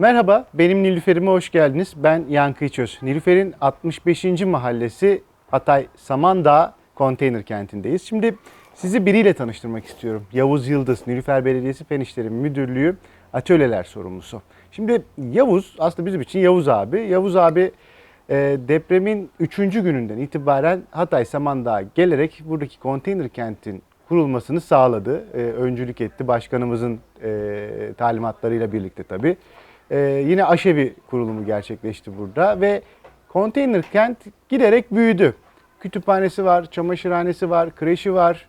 Merhaba, benim Nilüfer'ime hoş geldiniz. Ben Yankı İçöz. Nilüfer'in 65. mahallesi Hatay Samandağ konteyner kentindeyiz. Şimdi sizi biriyle tanıştırmak istiyorum. Yavuz Yıldız, Nilüfer Belediyesi Fen İşleri Müdürlüğü atölyeler sorumlusu. Şimdi Yavuz, aslında bizim için Yavuz abi. Yavuz abi e, depremin 3. gününden itibaren Hatay Samandağ'a gelerek buradaki konteyner kentin kurulmasını sağladı. E, öncülük etti başkanımızın e, talimatlarıyla birlikte tabii. E, yine aşevi kurulumu gerçekleşti burada ve konteyner kent giderek büyüdü. Kütüphanesi var, çamaşırhanesi var, kreşi var.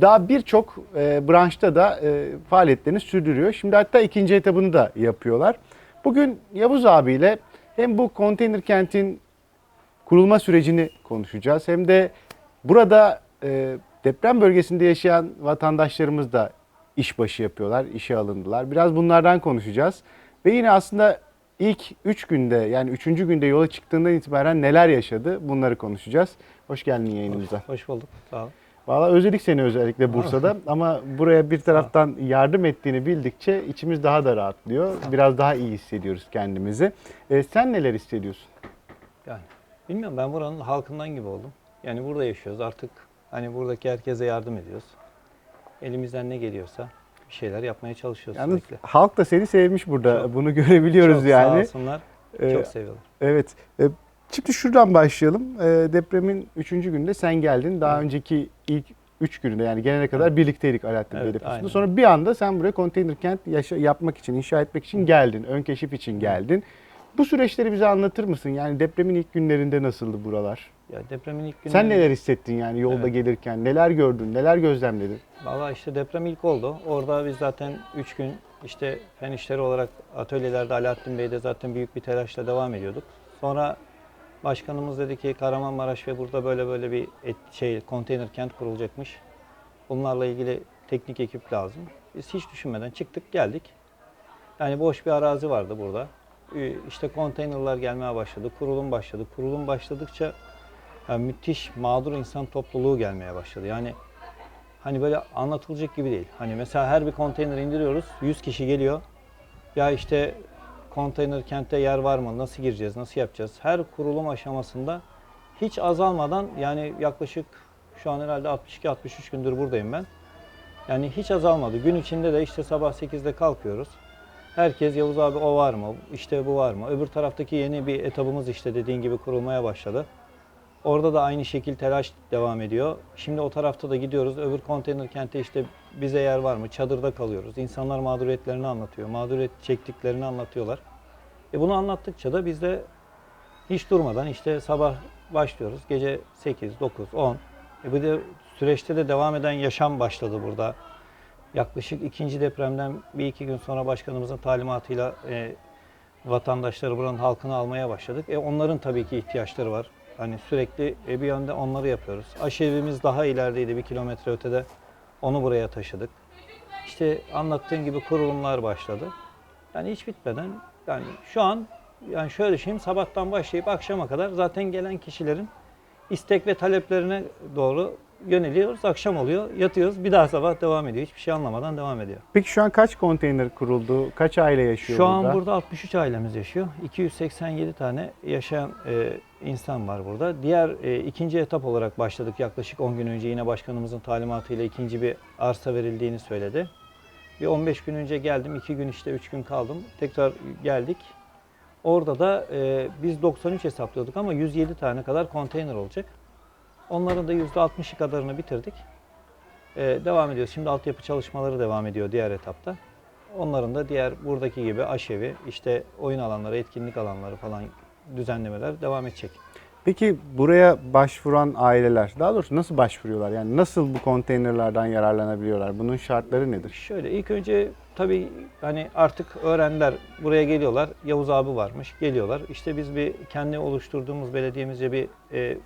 Daha birçok e, branşta da e, faaliyetlerini sürdürüyor. Şimdi hatta ikinci etabını da yapıyorlar. Bugün Yavuz abiyle hem bu konteyner kentin kurulma sürecini konuşacağız. Hem de burada e, deprem bölgesinde yaşayan vatandaşlarımız da işbaşı yapıyorlar, işe alındılar. Biraz bunlardan konuşacağız. Ve yine aslında ilk 3 günde yani 3. günde yola çıktığından itibaren neler yaşadı bunları konuşacağız. Hoş geldin yayınımıza. Hoş bulduk. Sağ ol. Valla özledik seni özellikle Bursa'da ama buraya bir taraftan yardım ettiğini bildikçe içimiz daha da rahatlıyor. Biraz daha iyi hissediyoruz kendimizi. E, sen neler hissediyorsun? Yani bilmiyorum ben buranın halkından gibi oldum. Yani burada yaşıyoruz artık. Hani buradaki herkese yardım ediyoruz. Elimizden ne geliyorsa şeyler yapmaya çalışıyoruz Yalnız sürekli. halk da seni sevmiş burada. Çok. Bunu görebiliyoruz Çok yani. Sağ olsunlar. Ee, çok seviyorlar. Evet. E, Şimdi şuradan başlayalım. E, Depremin 3. gününde sen geldin. Daha Evet. önceki ilk 3 gününde yani gelene kadar birlikteydik Alaaddin Evet, deposunda. Sonra bir anda sen buraya konteyner kent yaşa- yapmak için, inşa etmek için geldin. Ön keşif için geldin. Bu süreçleri bize anlatır mısın? Yani depremin ilk günlerinde nasıldı buralar? Ya depremin ilk günü. Sen neler hissettin yani yolda Evet. gelirken? Neler gördün? Neler gözlemledin? Valla işte deprem ilk oldu. Orada biz zaten 3 gün işte fen işleri olarak atölyelerde Alaaddin Bey'de zaten büyük bir telaşla devam ediyorduk. Sonra başkanımız dedi ki Kahramanmaraş ve burada böyle böyle bir et, şey konteyner kent kurulacakmış. Bunlarla ilgili teknik ekip lazım. Biz hiç düşünmeden çıktık geldik. Yani boş bir arazi vardı burada. İşte konteynerlar gelmeye başladı. Kurulum başladı. Kurulum başladıkça yani müthiş mağdur insan topluluğu gelmeye başladı. Yani hani böyle anlatılacak gibi değil. Hani mesela her bir konteyner indiriyoruz. 100 kişi geliyor. Ya işte konteyner kentte yer var mı? Nasıl gireceğiz? Nasıl yapacağız? Her kurulum aşamasında hiç azalmadan yani yaklaşık şu an herhalde 62-63 gündür buradayım ben. Yani hiç azalmadı. Gün içinde de işte sabah 8'de kalkıyoruz. Herkes Yavuz abi o var mı? İşte bu var mı? Öbür taraftaki yeni bir etabımız işte dediğin gibi kurulmaya başladı. Orada da aynı şekil telaş devam ediyor. Şimdi o tarafta da gidiyoruz. Öbür konteyner kente işte bize yer var mı? Çadırda kalıyoruz. İnsanlar mağduriyetlerini anlatıyor. Mağduriyet çektiklerini anlatıyorlar. E bunu anlattıkça da biz de hiç durmadan işte sabah başlıyoruz. Gece 8, 9, 10. E bu de süreçte de devam eden yaşam başladı burada. Yaklaşık ikinci depremden bir iki gün sonra başkanımızın talimatıyla e, vatandaşları buranın halkını almaya başladık. E onların tabii ki ihtiyaçları var. Hani sürekli e, bir yönde onları yapıyoruz. Aşevimiz daha ilerideydi bir kilometre ötede. Onu buraya taşıdık. İşte anlattığım gibi kurulumlar başladı. Yani hiç bitmeden yani şu an yani şöyle düşüneyim sabahtan başlayıp akşama kadar zaten gelen kişilerin istek ve taleplerine doğru yöneliyoruz. Akşam oluyor, yatıyoruz. Bir daha sabah devam ediyor. Hiçbir şey anlamadan devam ediyor. Peki şu an kaç konteyner kuruldu? Kaç aile yaşıyor Şu burada? an burada 63 ailemiz yaşıyor. 287 tane yaşayan e, insan var burada. Diğer e, ikinci etap olarak başladık. Yaklaşık 10 gün önce yine başkanımızın talimatıyla ikinci bir arsa verildiğini söyledi. Bir 15 gün önce geldim. 2 gün işte 3 gün kaldım. Tekrar geldik. Orada da e, biz 93 hesaplıyorduk ama 107 tane kadar konteyner olacak. Onların da %60'ı kadarını bitirdik. E, devam ediyoruz. Şimdi altyapı çalışmaları devam ediyor diğer etapta. Onların da diğer buradaki gibi aşevi, işte oyun alanları, etkinlik alanları falan düzenlemeler devam edecek. Peki buraya başvuran aileler, daha doğrusu nasıl başvuruyorlar? Yani nasıl bu konteynerlardan yararlanabiliyorlar? Bunun şartları nedir? Şöyle ilk önce tabii hani artık öğrendiler buraya geliyorlar. Yavuz abi varmış geliyorlar. İşte biz bir kendi oluşturduğumuz belediyemizce bir e,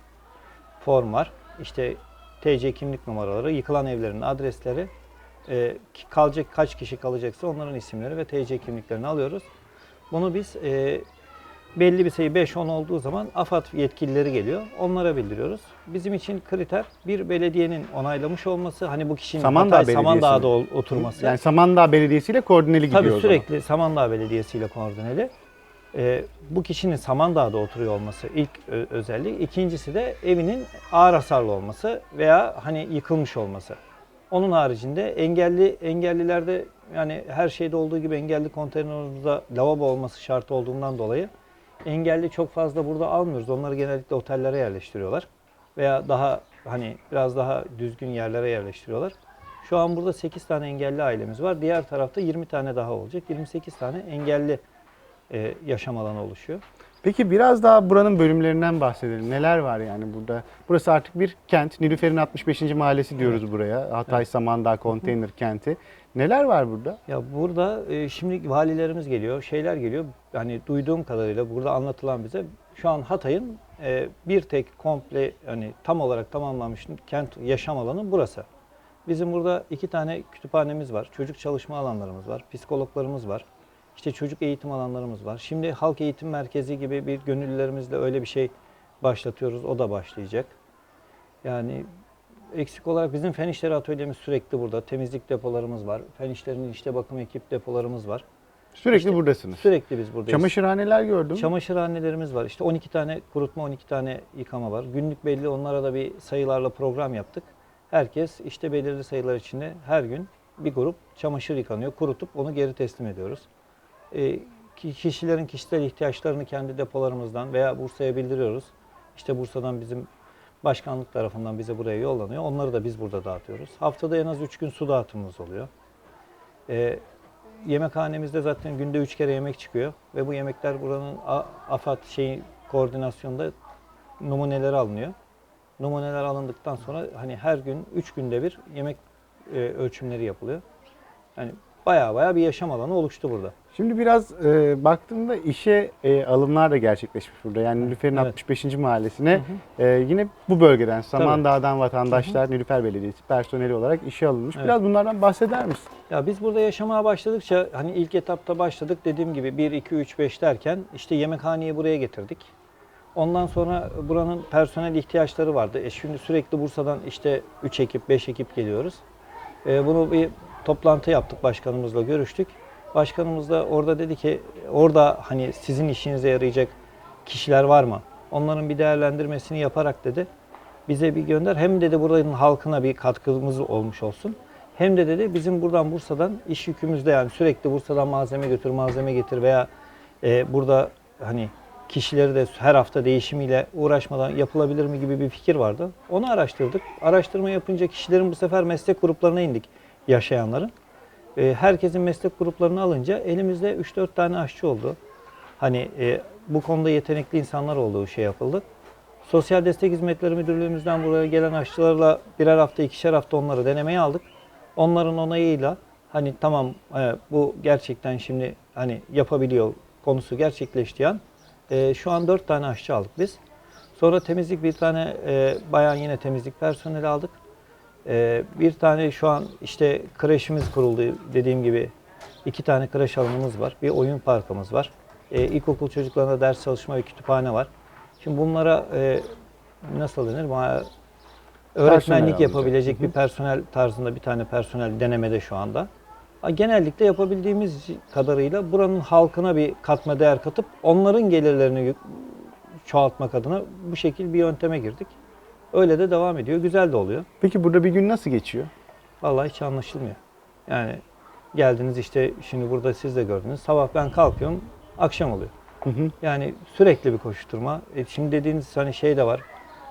form var. İşte TC kimlik numaraları, yıkılan evlerin adresleri, e, kalacak kaç kişi kalacaksa onların isimleri ve TC kimliklerini alıyoruz. Bunu biz e, belli bir sayı 5-10 olduğu zaman AFAD yetkilileri geliyor. Onlara bildiriyoruz. Bizim için kriter bir belediyenin onaylamış olması. Hani bu kişinin Samandağ Hatay Samandağ'da Belediyesi ol- oturması. Yani Samandağ Belediyesi ile koordineli gidiyor Tabii sürekli Samandağ Belediyesi ile koordineli. Ee, bu kişinin Samandağ'da oturuyor olması ilk ö- özellik. İkincisi de evinin ağır hasarlı olması veya hani yıkılmış olması. Onun haricinde engelli engellilerde yani her şeyde olduğu gibi engelli konteynerimizde lavabo olması şartı olduğundan dolayı engelli çok fazla burada almıyoruz. Onları genellikle otellere yerleştiriyorlar veya daha hani biraz daha düzgün yerlere yerleştiriyorlar. Şu an burada 8 tane engelli ailemiz var. Diğer tarafta 20 tane daha olacak. 28 tane engelli e, yaşam alanı oluşuyor. Peki biraz daha buranın bölümlerinden bahsedelim. Neler var yani burada? Burası artık bir kent. Nilüfer'in 65. mahallesi diyoruz buraya. Hatay Samandağ konteyner kenti. Neler var burada? Ya burada e, şimdi valilerimiz geliyor, şeyler geliyor. Hani duyduğum kadarıyla burada anlatılan bize şu an Hatay'ın e, bir tek komple hani tam olarak tamamlanmış kent yaşam alanı burası. Bizim burada iki tane kütüphanemiz var, çocuk çalışma alanlarımız var, psikologlarımız var. İşte çocuk eğitim alanlarımız var. Şimdi halk eğitim merkezi gibi bir gönüllülerimizle öyle bir şey başlatıyoruz. O da başlayacak. Yani eksik olarak bizim fen işleri atölyemiz sürekli burada. Temizlik depolarımız var. Fen işlerinin işte bakım ekip depolarımız var. Sürekli İşte buradasınız. Sürekli biz buradayız. Çamaşırhaneler gördüm. Çamaşırhanelerimiz var. İşte 12 tane kurutma, 12 tane yıkama var. Günlük belli onlara da bir sayılarla program yaptık. Herkes işte belirli sayılar içinde her gün bir grup çamaşır yıkanıyor. Kurutup onu geri teslim ediyoruz. Ki- kişilerin kişisel ihtiyaçlarını kendi depolarımızdan veya Bursa'ya bildiriyoruz. İşte Bursa'dan bizim başkanlık tarafından bize buraya yollanıyor. Onları da biz burada dağıtıyoruz. Haftada en az 3 gün su dağıtımımız oluyor. Ee, yemekhanemizde zaten günde 3 kere yemek çıkıyor ve bu yemekler buranın AFAD şeyi koordinasyonda numuneleri alınıyor. Numuneler alındıktan sonra hani her gün 3 günde bir yemek e, ölçümleri yapılıyor. Yani baya baya bir yaşam alanı oluştu burada. Şimdi biraz e, baktığımda işe e, alımlar da gerçekleşmiş burada. Yani Nilüfer'in Evet. 65. mahallesine e, yine bu bölgeden Samandağ'dan vatandaşlar Nilüfer Belediyesi personeli olarak işe alınmış. Evet. Biraz bunlardan bahseder misin? Ya biz burada yaşamaya başladıkça hani ilk etapta başladık dediğim gibi 1, 2, 3, 5 derken işte yemekhaneyi buraya getirdik. Ondan sonra buranın personel ihtiyaçları vardı. E şimdi sürekli Bursa'dan işte 3 ekip, 5 ekip geliyoruz. E bunu bir toplantı yaptık başkanımızla görüştük. Başkanımız da orada dedi ki orada hani sizin işinize yarayacak kişiler var mı? Onların bir değerlendirmesini yaparak dedi bize bir gönder. Hem dedi buranın halkına bir katkımız olmuş olsun. Hem de dedi bizim buradan Bursa'dan iş yükümüzde yani sürekli Bursa'dan malzeme götür, malzeme getir veya e, burada hani kişileri de her hafta değişimiyle uğraşmadan yapılabilir mi gibi bir fikir vardı. Onu araştırdık. Araştırma yapınca kişilerin bu sefer meslek gruplarına indik yaşayanların. E, herkesin meslek gruplarını alınca elimizde 3-4 tane aşçı oldu. Hani e, bu konuda yetenekli insanlar olduğu şey yapıldı. Sosyal Destek Hizmetleri Müdürlüğümüzden buraya gelen aşçılarla birer hafta, ikişer hafta onları denemeye aldık. Onların onayıyla hani tamam e, bu gerçekten şimdi hani yapabiliyor konusu gerçekleştiği an e, şu an dört tane aşçı aldık biz. Sonra temizlik bir tane e, bayan yine temizlik personeli aldık. E, bir tane şu an işte kreşimiz kuruldu dediğim gibi iki tane kreş alanımız var. Bir oyun parkımız var. E, ilkokul çocuklarına ders çalışma ve kütüphane var. Şimdi bunlara e, nasıl denir? Bana öğretmenlik yapabilecek bir personel tarzında bir tane personel denemede şu anda. Genellikle yapabildiğimiz kadarıyla buranın halkına bir katma değer katıp onların gelirlerini çoğaltmak adına bu şekil bir yönteme girdik. Öyle de devam ediyor. Güzel de oluyor. Peki burada bir gün nasıl geçiyor? Vallahi hiç anlaşılmıyor. Yani geldiniz işte şimdi burada siz de gördünüz. Sabah ben kalkıyorum, akşam oluyor. Hı hı. Yani sürekli bir koşturma. E şimdi dediğiniz hani şey de var.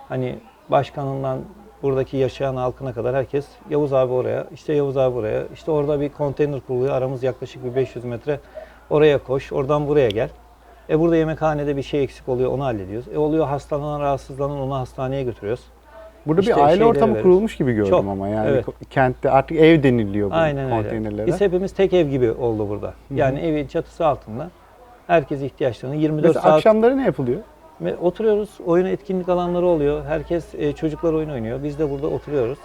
Hani başkanından buradaki yaşayan halkına kadar herkes Yavuz abi oraya, işte Yavuz abi buraya. işte orada bir konteyner kuruluyor. Aramız yaklaşık bir 500 metre. Oraya koş, oradan buraya gel. E burada yemekhanede bir şey eksik oluyor, onu hallediyoruz. E oluyor hastalanan, rahatsızlanan onu hastaneye götürüyoruz. Burada İşte bir aile şeyleri ortamı veririz. kurulmuş gibi gördüm Çok, ama yani evet. ko- kentte artık ev deniliyor bu Aynen öyle. konteynerlere. Biz hepimiz tek ev gibi oldu burada. Yani evin çatısı altında. Herkes ihtiyaçlarını 24 Mesela saat akşamları ne yapılıyor? Ve oturuyoruz. Oyun etkinlik alanları oluyor. Herkes e, çocuklar oyun oynuyor. Biz de burada oturuyoruz.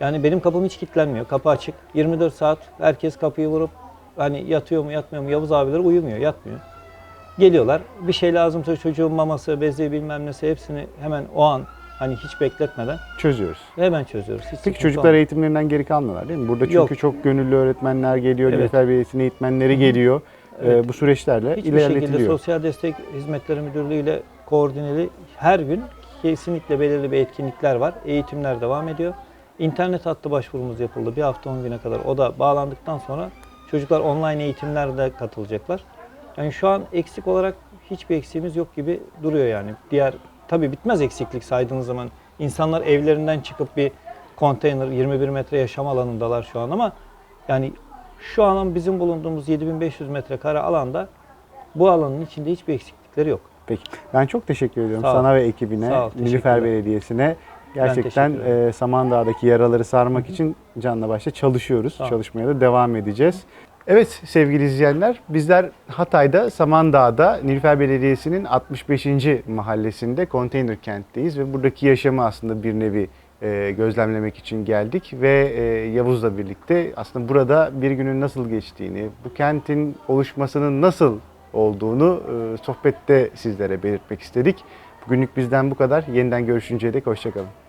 Yani benim kapım hiç kilitlenmiyor. Kapı açık. 24 saat herkes kapıyı vurup hani yatıyor mu yatmıyor mu Yavuz abiler uyumuyor, yatmıyor. Geliyorlar. Bir şey lazımsa çocuğun maması, bezi bilmem nesi hepsini hemen o an hani hiç bekletmeden Çözüyoruz. hemen çözüyoruz. Hiç Peki sıkıntı çocuklar olmuyor. eğitimlerinden geri kalmıyorlar değil mi? Burada çünkü Yok. çok gönüllü öğretmenler geliyor, Evet. Belediyesi'nin eğitmenleri geliyor. Evet. Ee, bu süreçlerle Hiçbir şekilde ilerletiliyor. Sosyal Destek Hizmetleri Müdürlüğü ile koordineli her gün kesinlikle belirli bir etkinlikler var. Eğitimler devam ediyor. İnternet hattı başvurumuz yapıldı. Bir hafta 10 güne kadar. O da bağlandıktan sonra çocuklar online eğitimlerde katılacaklar. Yani şu an eksik olarak hiçbir eksiğimiz yok gibi duruyor yani. Diğer tabii bitmez eksiklik saydığınız zaman. İnsanlar evlerinden çıkıp bir konteyner 21 metre yaşam alanındalar şu an ama yani şu an bizim bulunduğumuz 7500 metrekare alanda bu alanın içinde hiçbir eksiklikleri yok. Peki. Ben çok teşekkür ediyorum Sağ ol. sana ve ekibine, ol, Nilüfer teşekkürler. Belediyesi'ne. Gerçekten teşekkür e, Samandağ'daki yaraları sarmak için canla başla çalışıyoruz. Sağ ol. Çalışmaya da devam edeceğiz. Evet sevgili izleyenler, bizler Hatay'da, Samandağ'da Nilüfer Belediyesi'nin 65. mahallesinde konteyner kentteyiz ve buradaki yaşamı aslında bir nevi e, gözlemlemek için geldik ve e, Yavuz'la birlikte aslında burada bir günün nasıl geçtiğini, bu kentin oluşmasının nasıl olduğunu e, sohbette sizlere belirtmek istedik. Bugünlük bizden bu kadar. Yeniden görüşünceye dek hoşçakalın.